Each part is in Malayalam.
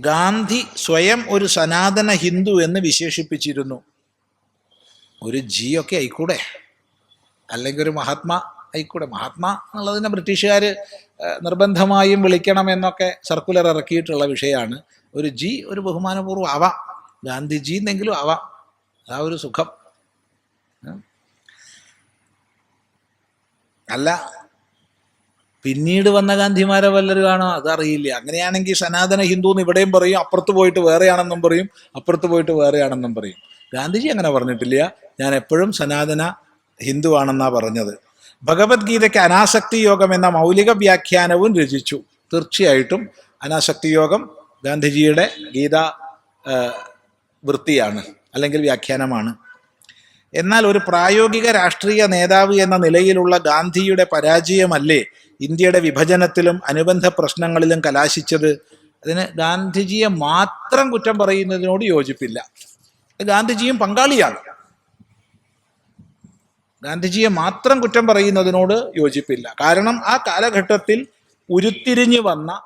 ഗാന്ധി സ്വയം ഒരു സനാതന ഹിന്ദു എന്ന് വിശേഷിപ്പിച്ചിരുന്നു. ഒരു ജിയൊക്കെ ആയിക്കൂടെ? അല്ലെങ്കിൽ ഒരു മഹാത്മാ ആയിക്കൂടെ? മഹാത്മാ എന്നുള്ളതിനെ ബ്രിട്ടീഷുകാർ നിർബന്ധമായും വിളിക്കണം എന്നൊക്കെ സർക്കുലർ ഇറക്കിയിട്ടുള്ള വിഷയമാണ്. ഒരു ജി ഒരു ബഹുമാനപൂർവം ആവാം ഗാന്ധിജി എന്നെങ്കിലും ആവാം ആ ഒരു സുഖം. അല്ല പിന്നീട് വന്ന ഗാന്ധിമാരെ വല്ലരും ആണോ? അതറിയില്ല. അങ്ങനെയാണെങ്കിൽ സനാതന ഹിന്ദു എന്ന് ഇവിടെയും പറയും അപ്പുറത്ത് പോയിട്ട് വേറെയാണെന്നും പറയും അപ്പുറത്ത് പോയിട്ട് വേറെയാണെന്നും പറയും. ഗാന്ധിജി അങ്ങനെ പറഞ്ഞിട്ടില്ല. ഞാൻ എപ്പോഴും സനാതന ഹിന്ദു ആണെന്നാ പറഞ്ഞത്. ഭഗവത്ഗീതയ്ക്ക് അനാസക്തി യോഗം എന്ന മൗലിക വ്യാഖ്യാനവും രചിച്ചു. തീർച്ചയായിട്ടും അനാസക്തി യോഗം ഗാന്ധിജിയുടെ ഗീത വൃത്തിയാണ് അല്ലെങ്കിൽ വ്യാഖ്യാനമാണ്. എന്നാൽ ഒരു പ്രായോഗിക രാഷ്ട്രീയ നേതാവ് എന്ന നിലയിലുള്ള ഗാന്ധിയുടെ പരാജയമല്ലേ ഇന്ത്യയുടെ വിഭജനത്തിലും അനുബന്ധ പ്രശ്നങ്ങളിലും കലാശിച്ചത്? അതിന് ഗാന്ധിജിയെ മാത്രം കുറ്റം പറയുന്നതിനോട് യോജിപ്പില്ല. ഗാന്ധിജിയും പങ്കാളിയാണ്. ഗാന്ധിജിയെ മാത്രം കുറ്റം പറയുന്നതിനോട് യോജിപ്പില്ല. കാരണം ആ കാലഘട്ടത്തിൽ ഉരുത്തിരിഞ്ഞു വന്ന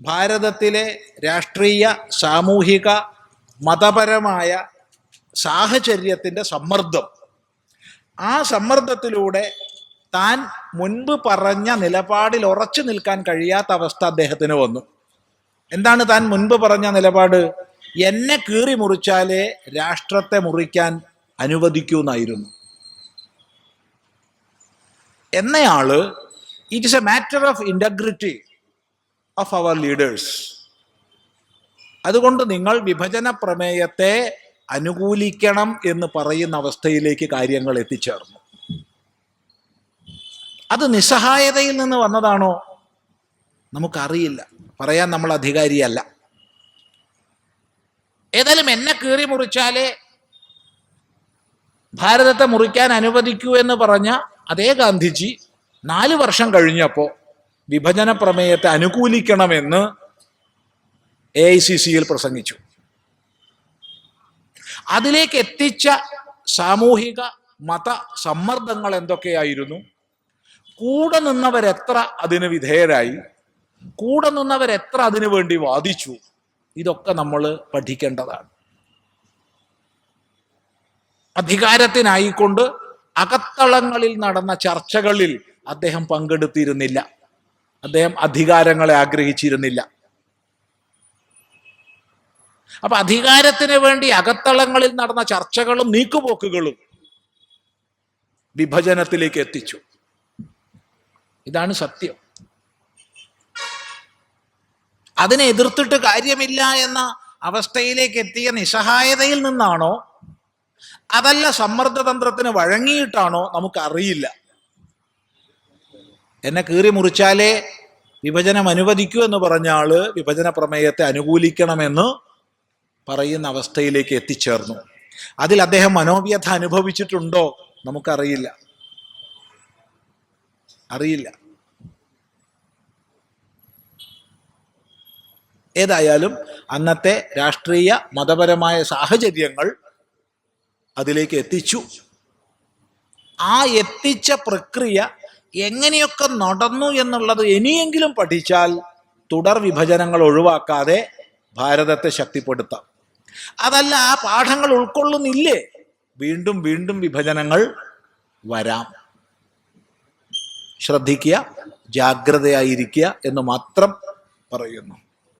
ഭാരതത്തിലെ രാഷ്ട്രീയ സാമൂഹിക മതപരമായ സാഹചര്യത്തിന്റെ സമ്മർദ്ദം. ആ സമ്മർദ്ദത്തിലൂടെ താൻ മുൻപ് പറഞ്ഞ നിലപാടിൽ ഉറച്ചു നിൽക്കാൻ കഴിയാത്ത അവസ്ഥ അദ്ദേഹത്തിന് വന്നു. എന്താണ് താൻ മുൻപ് പറഞ്ഞ നിലപാട്? എന്നെ കീറി മുറിച്ചാലേ രാഷ്ട്രത്തെ മുറിക്കാൻ അനുവദിക്കൂ എന്നായിരുന്നു. എന്നയാൾ it is a matter of integrity of our leaders അതുകൊണ്ട് നിങ്ങൾ വിഭജന പ്രമേയത്തെ അനുകൂലിക്കണം എന്ന് പറയുന്ന അവസ്ഥയിലേക്ക് കാര്യങ്ങൾ എത്തിച്ചേർന്നു. അത് നിസ്സഹായതയിൽ നിന്ന് വന്നതാണോ? നമുക്കറിയില്ല. പറയാൻ നമ്മൾ അധികാരിയല്ല. ഏതായാലും എന്നെ കീറി മുറിച്ചാലേ ഭാരതത്തെ മുറിക്കാൻ അനുവദിക്കൂ എന്ന് പറഞ്ഞ അതേ ഗാന്ധിജി നാല് വർഷം കഴിഞ്ഞപ്പോൾ വിഭജന പ്രമേയത്തെ അനുകൂലിക്കണമെന്ന് എ ഐ സി സിയിൽ പ്രസംഗിച്ചു. അതിലേക്ക് എത്തിച്ച സാമൂഹിക മത സമ്മർദ്ദങ്ങൾ എന്തൊക്കെയായിരുന്നു? കൂടെ നിന്നവരെത്ര അതിന് വിധേയരായി? കൂടെ നിന്നവരെത്ര അതിനു വേണ്ടി വാദിച്ചു? ഇതൊക്കെ നമ്മൾ പഠിക്കേണ്ടതാണ്. അധികാരത്തിനായിക്കൊണ്ട് അകത്തളങ്ങളിൽ നടന്ന ചർച്ചകളിൽ അദ്ദേഹം പങ്കെടുത്തിരുന്നില്ല. അദ്ദേഹം അധികാരങ്ങളെ ആഗ്രഹിച്ചിരുന്നില്ല. അപ്പൊ അധികാരത്തിന് വേണ്ടി അകത്തളങ്ങളിൽ നടന്ന ചർച്ചകളും നീക്കുപോക്കുകളും വിഭജനത്തിലേക്ക് എത്തിച്ചു. ഇതാണ് സത്യം. അതിനെ എതിർത്തിട്ട് കാര്യമില്ല എന്ന അവസ്ഥയിലേക്ക് എത്തിയ നിസ്സഹായതയിൽ നിന്നാണോ? അതല്ല സമ്മർദ്ദതന്ത്രത്തിന് വഴങ്ങിയിട്ടാണോ നമുക്കറിയില്ല. എന്നെ കീറി മുറിച്ചാലേ വിഭജനം അനുവദിക്കൂ എന്ന് പറഞ്ഞ വിഭജന പ്രമേയത്തെ അനുകൂലിക്കണമെന്ന് പറയുന്ന അവസ്ഥയിലേക്ക് എത്തിച്ചേർന്നു. അതിൽ അദ്ദേഹം മനോവ്യഥ അനുഭവിച്ചിട്ടുണ്ടോ? നമുക്കറിയില്ല. അറിയില്ല. ഏതായാലും അന്നത്തെ രാഷ്ട്രീയ മതപരമായ സാഹചര്യങ്ങൾ അതിലേക്ക് എത്തിച്ചു. ആ എത്തിച്ച പ്രക്രിയ എങ്ങനെയൊക്കെ നടന്നു എന്നുള്ളത് ഇനിയെങ്കിലും പഠിച്ചാൽ തുടർ വിഭജനങ്ങൾ ഒഴിവാക്കാതെ ഭാരതത്തെ ശക്തിപ്പെടുത്താം. അതല്ല ആ പാഠങ്ങൾ ഉൾക്കൊള്ളുന്നില്ലേ? വീണ്ടും വീണ്ടും വിഭജനങ്ങൾ വരാം. ശ്രദ്ധിക്കുക ജാഗ്രതയായിരിക്കുക എന്ന് മാത്രം പറയുന്നു.